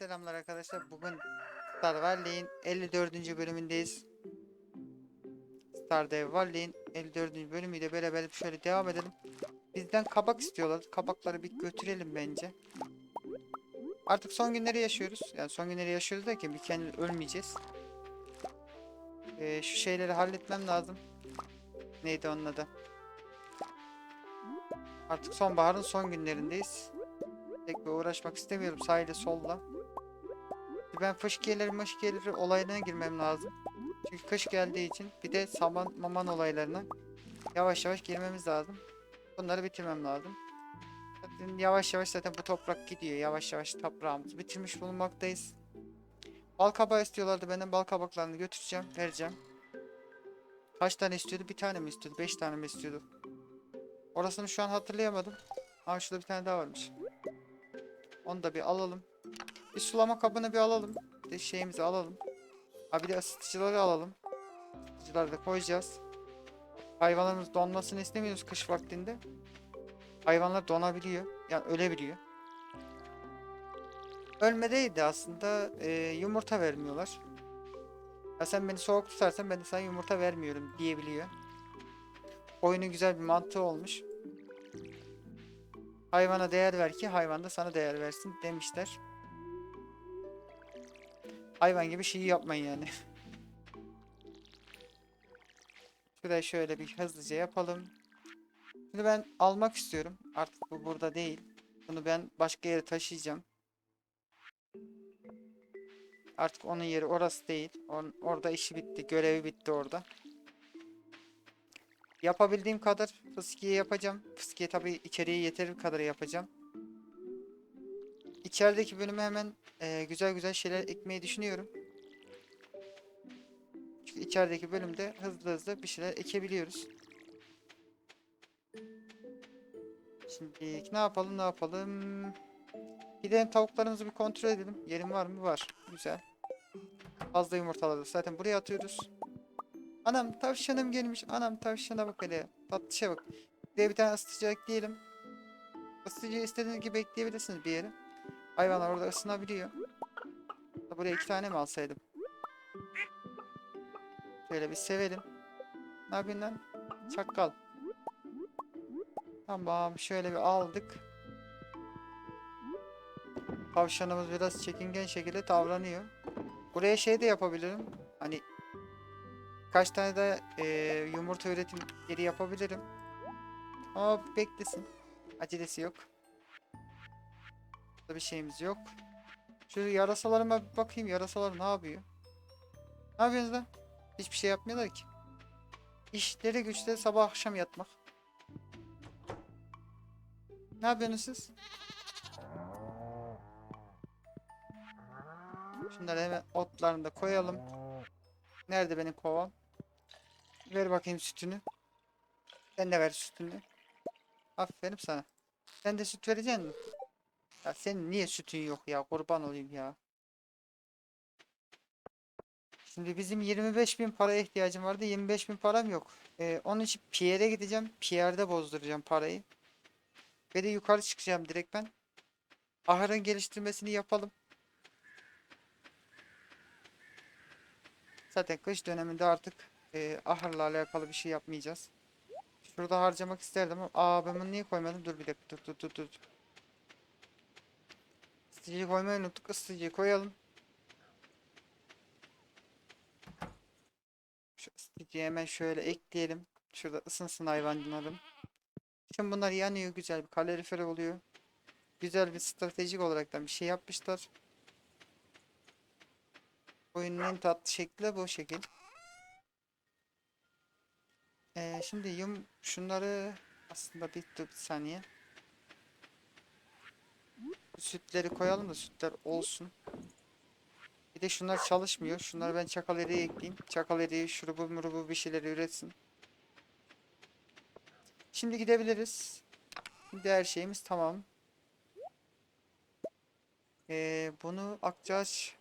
Selamlar arkadaşlar. Bugün Star Valley'in 54. bölümündeyiz. Stardew Valley'in 54. bölümüyle beraber şöyle devam edelim. Bizden kabak istiyorlar. Kabakları bir götürelim bence. Artık son günleri yaşıyoruz. Yani son günleri yaşıyoruz derken bir kendi ölmeyeceğiz. Ee, şu şeyleri halletmem lazım. Neydi onun adı? Artık sonbaharın son günlerindeyiz. Pek bir uğraşmak istemiyorum sahile solla. Ben fışkiyeleri mışkiyeleri olaylarına girmem lazım. Çünkü kış geldiği için bir de saman maman olaylarına yavaş yavaş girmemiz lazım. Bunları bitirmem lazım. Zaten yavaş yavaş zaten bu toprak gidiyor. Yavaş yavaş toprağımızı bitirmiş bulunmaktayız. Bal kabağı istiyorlardı benden. Bal kabaklarını götüreceğim, vereceğim. Kaç tane istiyordu? Bir tane mi istiyordu? Beş tane mi istiyordu? Orasını şu an hatırlayamadım. Aa şurada bir tane daha varmış. Onu da bir alalım. Bir sulama kabını bir alalım. Bir de şeyimizi alalım. Ha bir de ısıtıcıları alalım. Isıtıcıları da koyacağız. Hayvanlarımız donmasını istemiyoruz kış vaktinde. Hayvanlar donabiliyor. Yani ölebiliyor. Ölme değildi aslında. e, yumurta vermiyorlar. Ya sen beni soğuk tutarsan ben de sana yumurta vermiyorum diyebiliyor. Oyunun güzel bir mantığı olmuş. Hayvana değer ver ki hayvan da sana değer versin demişler. Hayvan gibi şey yapmayın yani. Şurayı şöyle bir hızlıca yapalım. Şimdi ben almak istiyorum. Artık bu burada değil. Bunu ben başka yere taşıyacağım. Artık onun yeri orası değil. On, orada işi bitti. Görevi bitti orada. Yapabildiğim kadar fıskiye yapacağım. Fıskiye tabii içeriye yeterir kadar yapacağım. İçerideki bölüme hemen e, güzel güzel şeyler ekmeyi düşünüyorum. Çünkü içerideki bölümde hızlı hızlı bir şeyler ekebiliyoruz. Şimdi ne yapalım ne yapalım. Gidelim tavuklarımızı bir kontrol edelim. Yerim var mı? Var. Güzel. Fazla yumurtaladı. Zaten buraya atıyoruz. Anam tavşanım gelmiş. Anam tavşana bak hele. Tatlışa bak. Buraya bir tane ısıtıcı ekleyelim. Isıtıcıyı istediğiniz gibi ekleyebilirsiniz bir yere. Hayvanlar orada ısınabiliyor. Buraya iki tane mi alsaydım? Şöyle bir sevelim. Ne yapıyorsun lan? Çakal. Tamam şöyle bir aldık. Tavşanımız biraz çekingen şekilde davranıyor. Buraya şey de yapabilirim. Hani kaç tane de eee, yumurta üretim yeri yapabilirim. Ama beklesin. Acelesi yok. Burada bir şeyimiz yok. Şu yarasalarıma bir bakayım. Yarasalar ne yapıyor? Ne yapıyorsunuz lan? Hiçbir şey yapmıyorlar ki. İşleri güçleri sabah akşam yatmak. Ne yapıyorsunuz siz? Şunları hemen otlarını da koyalım. Nerede benim kovam? Ver bakayım sütünü. Sen de ver sütünü. Aferin sana. Sen de süt vereceksin mi? Ya senin niye sütün yok ya? Kurban olayım ya. Şimdi bizim 25 bin paraya ihtiyacım vardı. 25 bin param yok. Ee, onun için Pierre'e gideceğim. Pierre'de bozduracağım parayı. Ve de yukarı çıkacağım direkt ben. Ahırın geliştirmesini yapalım. Zaten kış döneminde artık e, ahırla alakalı bir şey yapmayacağız. Şurada harcamak isterdim ama aa ben bunu niye koymadım? Dur bir dakika dur dur dur dur. Isıtıcıyı koymayı unuttuk. Isıtıcıyı koyalım. Şu ısıtıcıyı hemen şöyle ekleyelim. Şurada ısınsın hayvanlarım. Şimdi bunlar yanıyor. Güzel bir kalorifer oluyor. Güzel bir stratejik olaraktan bir şey yapmışlar. Oyunun en tatlı şekli bu şekil. Ee, şimdi yum şunları aslında bir, bir saniye. Sütleri koyalım da sütler olsun. Bir de şunlar çalışmıyor. Şunları ben çakal eriğe ekleyeyim. Çakal eriği şurubu murubu bir şeyler üretsin. Şimdi gidebiliriz. Şimdi her şeyimiz tamam. Ee, bunu Akçaş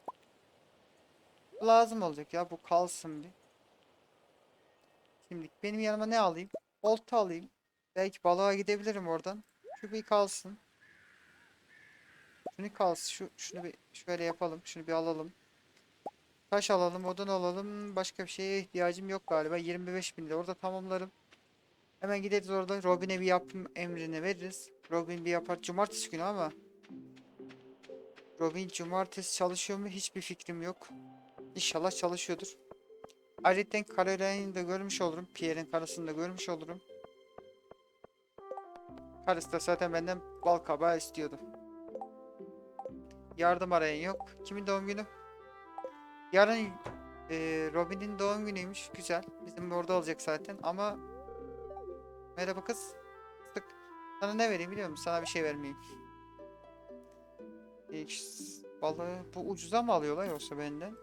lazım olacak ya bu kalsın bir. Şimdi benim yanıma ne alayım? Olta alayım. Belki balığa gidebilirim oradan. Şu bir kalsın. Şunu kalsın. Şu, şunu bir şöyle yapalım. Şunu bir alalım. Taş alalım, odun alalım. Başka bir şeye ihtiyacım yok galiba. 25 bin de orada tamamlarım. Hemen gideriz orada. Robin'e bir yapım emrini veririz. Robin bir yapar. Cumartesi günü ama. Robin cumartesi çalışıyor mu? Hiçbir fikrim yok. İnşallah çalışıyordur. Ayrıca Caroline'i de görmüş olurum. Pierre'in karısını da görmüş olurum. Karısı da zaten benden bal kabağı istiyordu. Yardım arayan yok. Kimin doğum günü? Yarın eee, Robin'in doğum günüymüş. Güzel. Bizim orada olacak zaten ama Merhaba kız. Sık. Sana ne vereyim biliyor musun? Sana bir şey vermeyeyim. X balığı bu ucuza mı alıyorlar yoksa benden?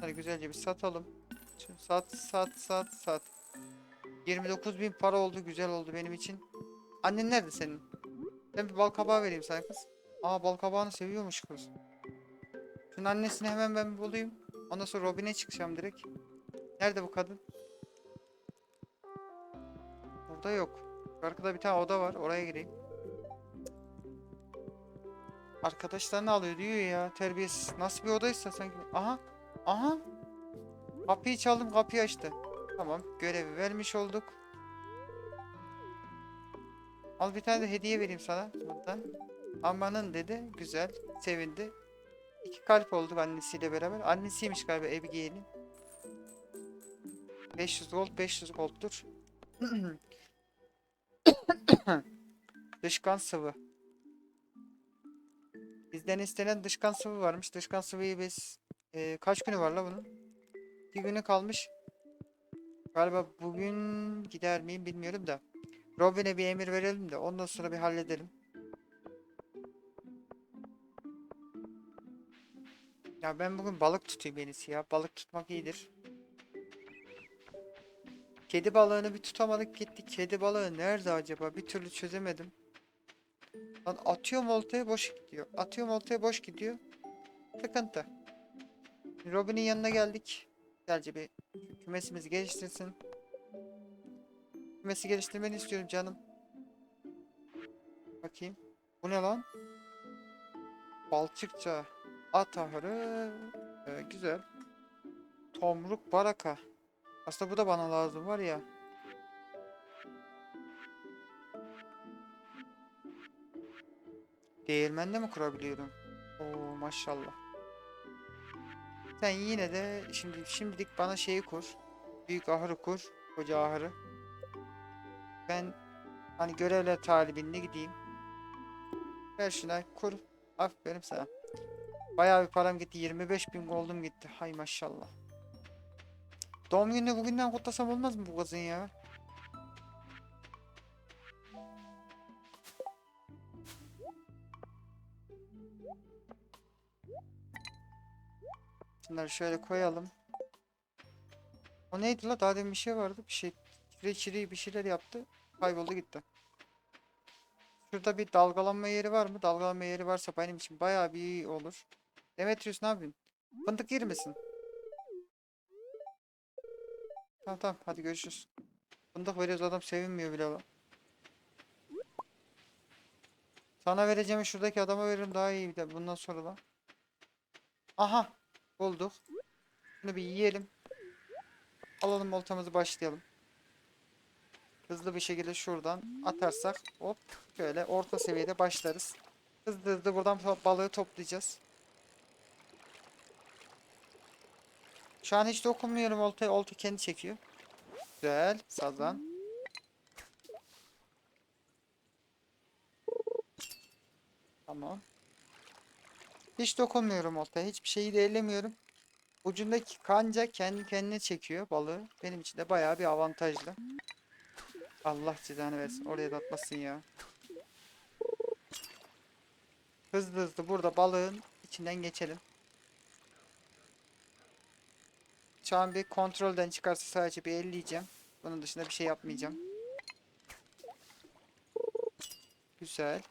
Hadi güzelce bir satalım. Şimdi sat sat sat sat. 29 bin para oldu güzel oldu benim için. Annen nerede senin? Ben bir bal kabağı vereyim sana kız. Aa bal kabağını seviyormuş kız. Şunun annesini hemen ben bulayım. Ondan sonra Robin'e çıkacağım direkt. Nerede bu kadın? Burada yok. Arkada bir tane oda var. Oraya gireyim. Arkadaşlarını alıyor diyor ya. Terbiyesiz. Nasıl bir odaysa sanki. Aha. Aha. Kapıyı çaldım. Kapıyı açtı. Tamam. Görevi vermiş olduk. Al bir tane de hediye vereyim sana. Buradan. Amanın dedi. Güzel. Sevindi. İki kalp olduk annesiyle beraber. Annesiymiş galiba Abigail'in. 500 gold 500 gold'tur. Dışkan sıvı. Bizden istenen dışkan sıvı varmış. Dışkan sıvıyı biz eee, kaç günü var la bunun? Bir günü kalmış. Galiba bugün gider miyim bilmiyorum da. Robin'e bir emir verelim de ondan sonra bir halledelim. Ya ben bugün balık tutayım en iyisi ya. Balık tutmak iyidir. Kedi balığını bir tutamadık gitti. Kedi balığı nerede acaba? Bir türlü çözemedim. Lan atıyorum oltaya boş gidiyor. Atıyorum oltaya boş gidiyor. Sıkıntı. Robin'in yanına geldik. Gelce bir kümesimizi geliştirsin. Kümesi geliştirmeni istiyorum canım. Bakayım. Bu ne lan? Balçıkça. At ahırı. Ee, güzel. Tomruk baraka. Aslında bu da bana lazım var ya. Değirmende mi kurabiliyorum? Oo maşallah. Sen yine de şimdi şimdilik bana şeyi kur. Büyük ahırı kur. Koca ahırı. Ben hani görevler talibinde gideyim. Ver şuna kur. Aferin sana. Bayağı bir param gitti. 25 bin gold'um gitti. Hay maşallah. Doğum gününü bugünden kutlasam olmaz mı bu kızın ya? Şunları şöyle koyalım. O neydi la? Daha demin bir şey vardı. Bir şey çire çire bir şeyler yaptı. Kayboldu gitti. Şurada bir dalgalanma yeri var mı? Dalgalanma yeri varsa benim için bayağı bir iyi olur. Demetrius ne yapıyorsun? Fındık yer misin? Tamam tamam hadi görüşürüz. Fındık veriyoruz adam sevinmiyor bile lan. Sana vereceğimi şuradaki adama veririm daha iyi bir de bundan sonra da. Aha bulduk. Bunu bir yiyelim. Alalım oltamızı başlayalım. Hızlı bir şekilde şuradan atarsak hop şöyle orta seviyede başlarız. Hızlı hızlı buradan balığı toplayacağız. Şu an hiç dokunmuyorum oltaya. Olta kendi çekiyor. Güzel. Sazan. Tamam. Hiç dokunmuyorum oltaya. Hiçbir şeyi de ellemiyorum. Ucundaki kanca kendi kendine çekiyor balığı. Benim için de bayağı bir avantajlı. Allah cezanı versin. Oraya da atmasın ya. Hızlı hızlı burada balığın içinden geçelim. Şu an bir kontrolden çıkarsa sadece bir elleyeceğim. Bunun dışında bir şey yapmayacağım. Güzel.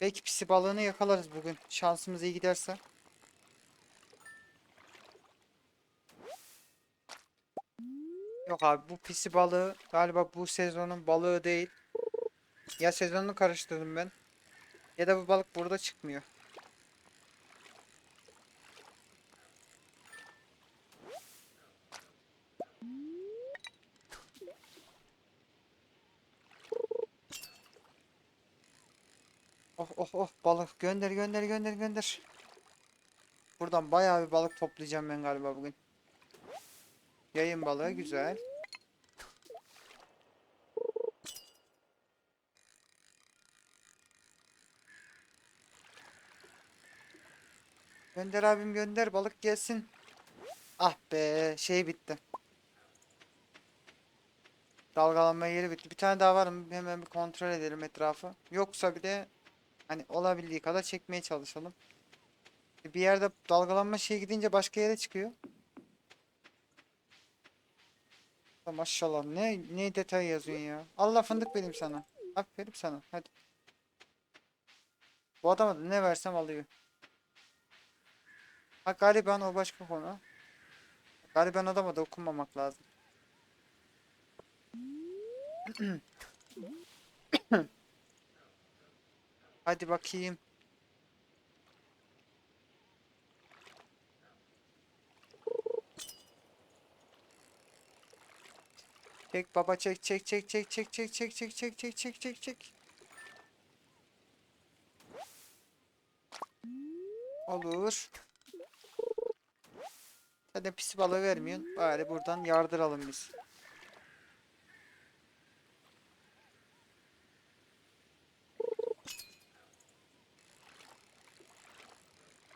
Belki pisi balığını yakalarız bugün. Şansımız iyi giderse. Yok abi bu pisi balığı galiba bu sezonun balığı değil. Ya sezonunu karıştırdım ben. Ya da bu balık burada çıkmıyor. Oh oh balık gönder gönder gönder gönder. Buradan bayağı bir balık toplayacağım ben galiba bugün. Yayın balığı güzel. Gönder abim gönder balık gelsin. Ah be şey bitti. Dalgalanma yeri bitti. Bir tane daha var mı? Hemen bir kontrol edelim etrafı. Yoksa bir de hani olabildiği kadar çekmeye çalışalım. Bir yerde dalgalanma şey gidince başka yere çıkıyor. Maşallah ne ne detay yazıyorsun ya. Allah fındık vereyim sana. Aferin sana. Hadi. Bu adama da ne versem alıyor. Ha gariban o başka konu. Gariban adama da okunmamak lazım. Hadi bakayım. Çek baba çek çek çek çek çek çek çek çek çek çek çek çek çek. Olur. Zaten pis balığı vermiyorsun. Bari buradan yardıralım biz.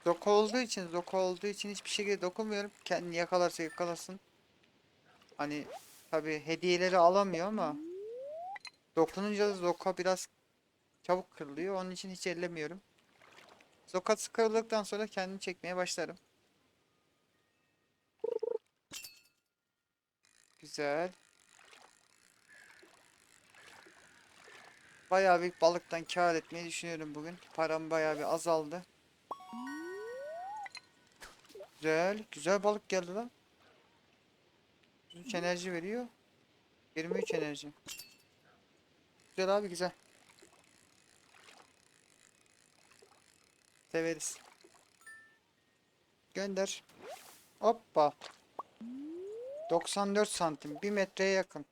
Zoka olduğu için, zoka olduğu için hiçbir şekilde dokunmuyorum. Kendini yakalarsa yakalasın. Hani tabi hediyeleri alamıyor ama dokununca da zoka biraz çabuk kırılıyor. Onun için hiç ellemiyorum. Zokası kırıldıktan sonra kendini çekmeye başlarım. Güzel. Bayağı bir balıktan kâr etmeyi düşünüyorum bugün. Param bayağı bir azaldı. Güzel. Güzel balık geldi lan. 3 enerji veriyor. 23 enerji. Güzel abi güzel. Severiz. Gönder. Hoppa. 94 santim. 1 metreye yakın.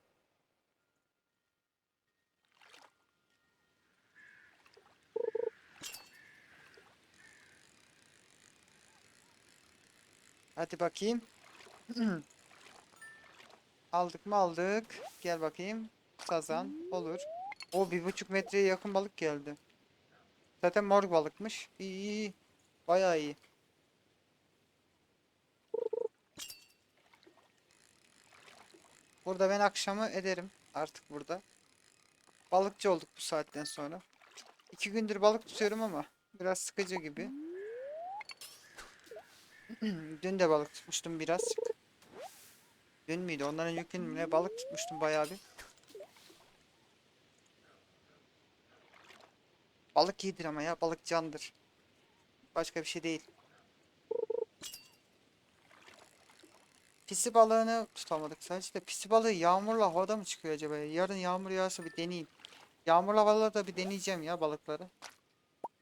Hadi bakayım. Aldık mı aldık. Gel bakayım. Sazan olur. O bir buçuk metreye yakın balık geldi. Zaten mor balıkmış. İyi iyi. Bayağı iyi. Burada ben akşamı ederim. Artık burada. Balıkçı olduk bu saatten sonra. İki gündür balık tutuyorum ama biraz sıkıcı gibi. Dün de balık tutmuştum birazcık. Dün müydü? Ondan önceki gün mü balık tutmuştum bayağı bir. Balık iyidir ama ya. Balık candır. Başka bir şey değil. Pisi balığını tutamadık sadece de pisi balığı yağmurla havada mı çıkıyor acaba? ya? Yarın yağmur yağarsa bir deneyeyim. Yağmurlu havalarda da bir deneyeceğim ya balıkları.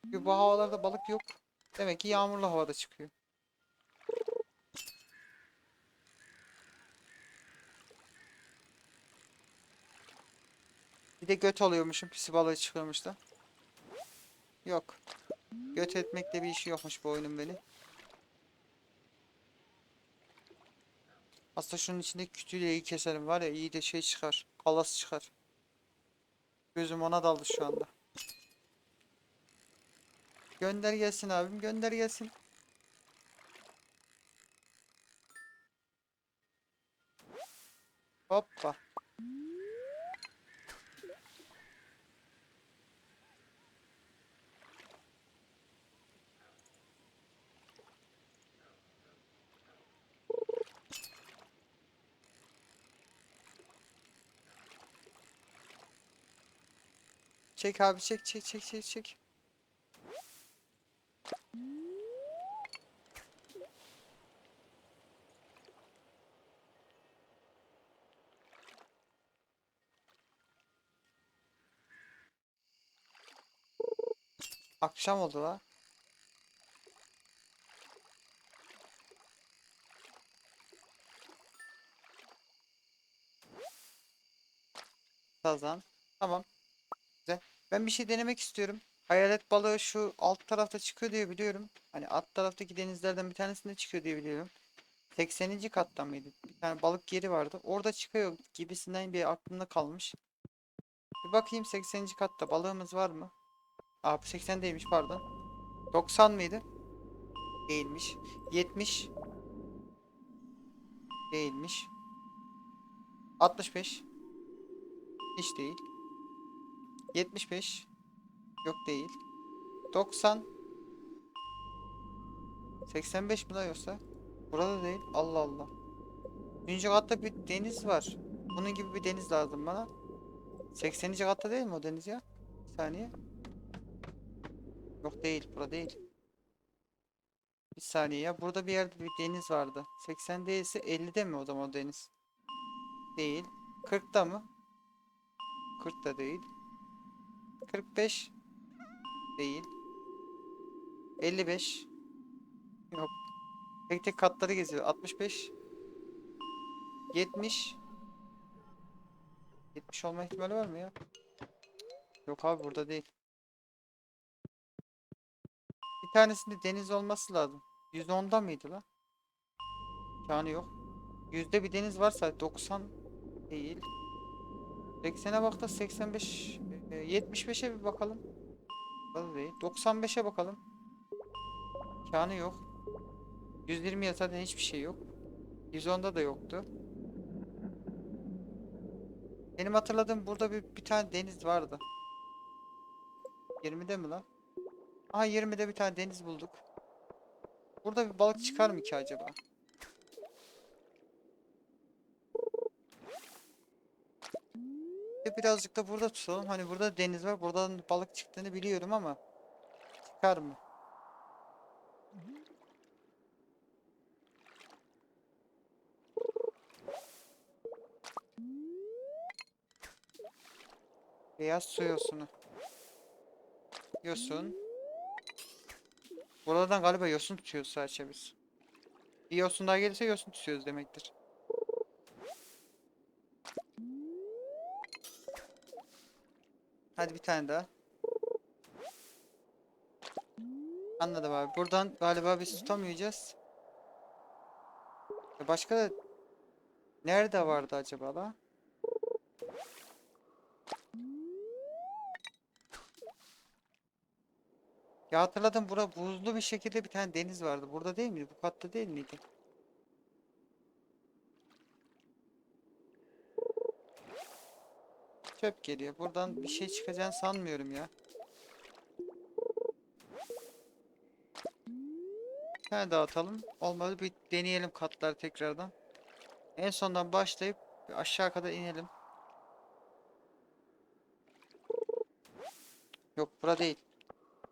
Çünkü bu havalarda balık yok. Demek ki yağmurlu havada çıkıyor. De göt oluyormuşum pisi balığı çıkıyormuş da. Yok. Göt etmekle bir işi yokmuş bu oyunun beni. Aslında şunun içinde kütüyle iyi keserim var ya iyi de şey çıkar. Kalas çıkar. Gözüm ona daldı şu anda. Gönder gelsin abim gönder gelsin. Hoppa. Çek abi çek çek çek çek çek. Akşam oldu la. Sazan. Tamam. Ben bir şey denemek istiyorum. Hayalet balığı şu alt tarafta çıkıyor diye biliyorum. Hani alt taraftaki denizlerden bir tanesinde çıkıyor diye biliyorum. 80. kattan mıydı? Bir tane balık yeri vardı. Orada çıkıyor gibisinden bir aklımda kalmış. Bir bakayım 80. katta balığımız var mı? Aa bu 80 değilmiş pardon. 90 mıydı? Değilmiş. 70 Değilmiş. 65 Hiç değil. 75 Yok değil. 90 85 mi la yoksa? Burada değil. Allah Allah. Üçüncü katta bir deniz var. Bunun gibi bir deniz lazım bana. 80. katta değil mi o deniz ya? Bir saniye. Yok değil. Burada değil. Bir saniye ya. Burada bir yerde bir deniz vardı. 80 değilse 50'de mi o zaman o deniz? Değil. 40'ta mı? 40 da değil. 45 değil. 55 yok. Tek tek katları geziyor. 65 70 70 olma ihtimali var mı ya? Yok abi burada değil. Bir tanesinde deniz olması lazım. 110'da mıydı la? Yani yok. Yüzde bir deniz varsa 90 değil. 80'e bak da 85 e, 75'e bir bakalım. Burada değil. 95'e bakalım. İmkanı yok. 120'ye zaten hiçbir şey yok. 110'da da yoktu. Benim hatırladığım burada bir, bir tane deniz vardı. 20'de mi lan? Aha 20'de bir tane deniz bulduk. Burada bir balık çıkar mı ki acaba? Birazcık da burada tutalım. Hani burada deniz var. Buradan balık çıktığını biliyorum ama çıkar mı? Beyaz su yosunu. Yosun. Buradan galiba yosun tutuyoruz sadece biz. Bir yosun daha gelirse yosun tutuyoruz demektir. Hadi bir tane daha. Anladım abi. Buradan galiba biz tutamayacağız. Başka da nerede vardı acaba la? Ya hatırladım bura buzlu bir şekilde bir tane deniz vardı. Burada değil miydi? Bu katta değil miydi? Çöp geliyor. Buradan bir şey çıkacağını sanmıyorum ya. Bir tane daha atalım. Olmadı bir deneyelim katları tekrardan. En sondan başlayıp aşağı kadar inelim. Yok bura değil.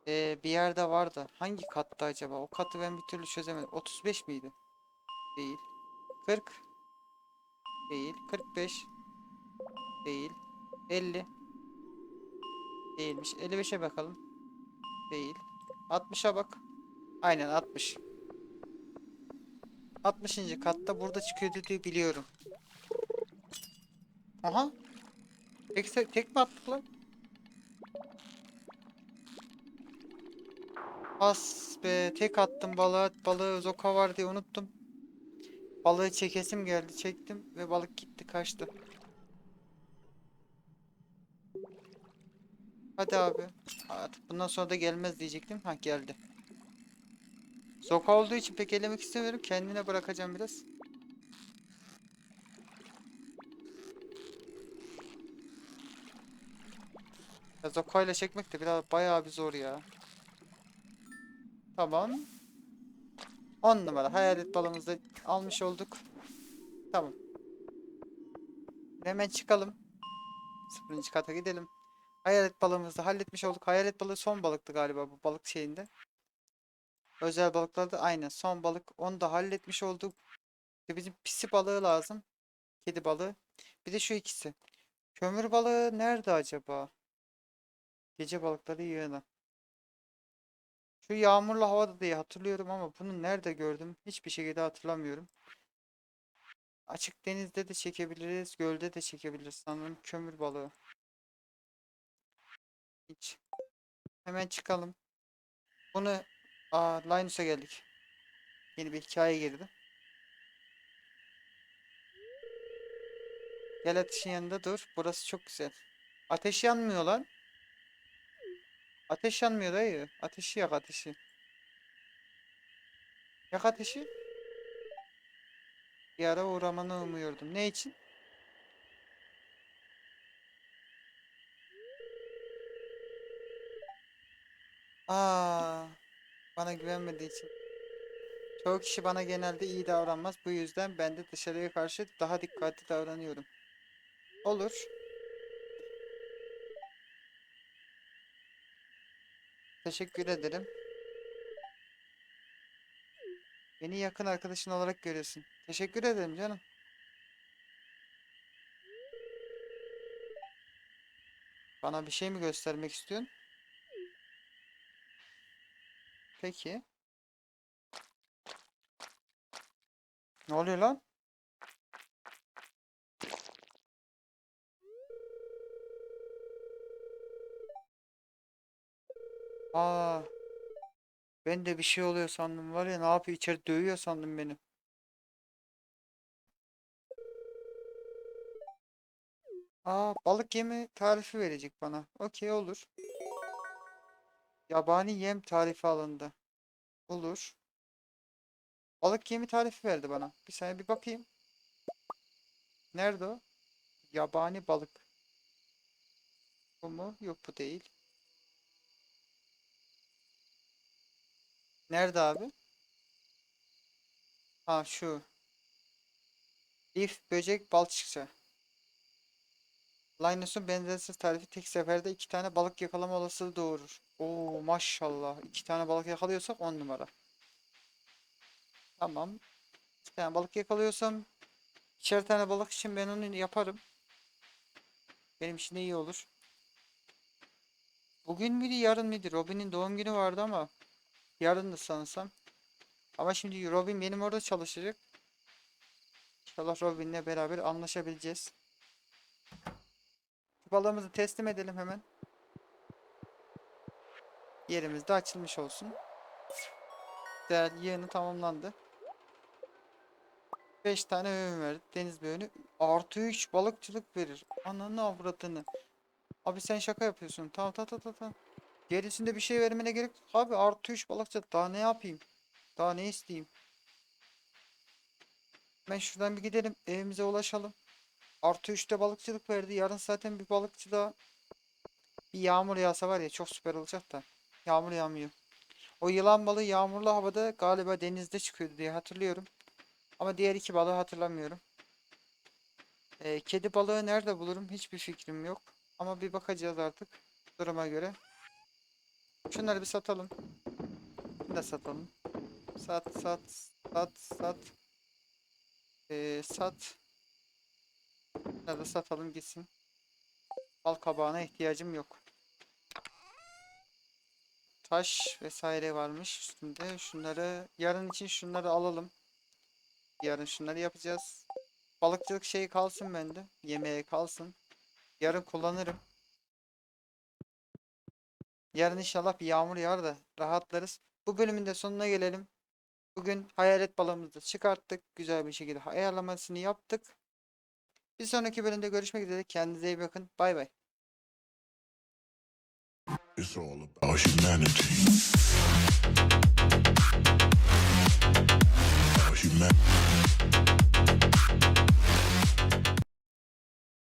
Ee, bir yerde vardı. Hangi katta acaba? O katı ben bir türlü çözemedim. 35 miydi? Değil. 40 Değil. 45 Değil. 50 Değilmiş. 55'e bakalım. Değil. 60'a bak. Aynen 60. 60. katta burada çıkıyor diye biliyorum. Aha. Tek, tek mi attık lan? As be tek attım balığa balığı zoka var diye unuttum. Balığı çekesim geldi çektim ve balık gitti kaçtı. Hadi abi. Artık bundan sonra da gelmez diyecektim. Ha geldi. Zoka olduğu için pek elemek istemiyorum. Kendine bırakacağım biraz. Ya Zoka ile çekmek de biraz bayağı bir zor ya. Tamam. 10 numara hayalet balığımızı da almış olduk. Tamam. Hemen çıkalım. Sıfırıncı kata gidelim. Hayalet balığımızı halletmiş olduk. Hayalet balığı son balıktı galiba bu balık şeyinde. Özel balıklarda aynen son balık. Onu da halletmiş olduk. İşte bizim pisi balığı lazım. Kedi balığı. Bir de şu ikisi. Kömür balığı nerede acaba? Gece balıkları yığını. Şu yağmurlu havada diye hatırlıyorum ama bunu nerede gördüm? Hiçbir şekilde hatırlamıyorum. Açık denizde de çekebiliriz, gölde de çekebiliriz sanırım kömür balığı. Hiç. Hemen çıkalım. Bunu Aa, Linus'a geldik. Yeni bir hikaye girdi. Gel ateşin yanında dur. Burası çok güzel. Ateş yanmıyor lan. Ateş yanmıyor dayı. Ateşi yak ateşi. Yak ateşi. Bir uğramanı umuyordum. Ne için? Aa, bana güvenmediği için. Çoğu kişi bana genelde iyi davranmaz. Bu yüzden ben de dışarıya karşı daha dikkatli davranıyorum. Olur. Teşekkür ederim. Beni yakın arkadaşın olarak görüyorsun. Teşekkür ederim canım. Bana bir şey mi göstermek istiyorsun? Peki. Ne oluyor lan? Aa, ben de bir şey oluyor sandım var ya ne yapıyor içeri dövüyor sandım beni. Aa, balık yemi tarifi verecek bana. Okey olur. Yabani yem tarifi alındı. Olur. Balık yemi tarifi verdi bana. Bir saniye bir bakayım. Nerede o? Yabani balık. Bu mu? Yok bu değil. Nerede abi? Ha şu. Lif, böcek, balçıkça. Linus'un benzersiz tarifi tek seferde iki tane balık yakalama olasılığı doğurur. Oo maşallah. iki tane balık yakalıyorsak on numara. Tamam. İki tane balık yakalıyorsam ikişer tane balık için ben onu yaparım. Benim için de iyi olur. Bugün müydü yarın mıydı? Robin'in doğum günü vardı ama yarın da sanırsam. Ama şimdi Robin benim orada çalışacak. İnşallah Robin'le beraber anlaşabileceğiz. Balığımızı teslim edelim hemen. Yerimiz de açılmış olsun. Güzel yığını tamamlandı. 5 tane öğün verdi. Deniz böğünü. Artı 3 balıkçılık verir. Ananı avradını. Abi sen şaka yapıyorsun. Tamam tamam tamam tamam. Gerisinde bir şey vermene gerek yok. Abi artı 3 balıkçılık. Daha ne yapayım? Daha ne isteyeyim? Ben şuradan bir gidelim. Evimize ulaşalım. Artı 3'te balıkçılık verdi. Yarın zaten bir balıkçı daha bir yağmur yağsa var ya çok süper olacak da. Yağmur yağmıyor. O yılan balığı yağmurlu havada galiba denizde çıkıyordu diye hatırlıyorum. Ama diğer iki balığı hatırlamıyorum. Ee, kedi balığı nerede bulurum hiçbir fikrim yok. Ama bir bakacağız artık duruma göre. Şunları bir satalım. Bunu da satalım. Sat sat sat sat. Ee, sat. Da satalım gitsin. Bal kabağına ihtiyacım yok. Taş vesaire varmış üstünde. Şunları yarın için şunları alalım. Yarın şunları yapacağız. Balıkçılık şeyi kalsın bende. Yemeğe kalsın. Yarın kullanırım. Yarın inşallah bir yağmur yağar da rahatlarız. Bu bölümün de sonuna gelelim. Bugün hayalet balığımızı çıkarttık. Güzel bir şekilde ayarlamasını yaptık. Bir sonraki bölümde görüşmek üzere. Kendinize iyi bakın. Bay bay. It's all about humanity. About humanity.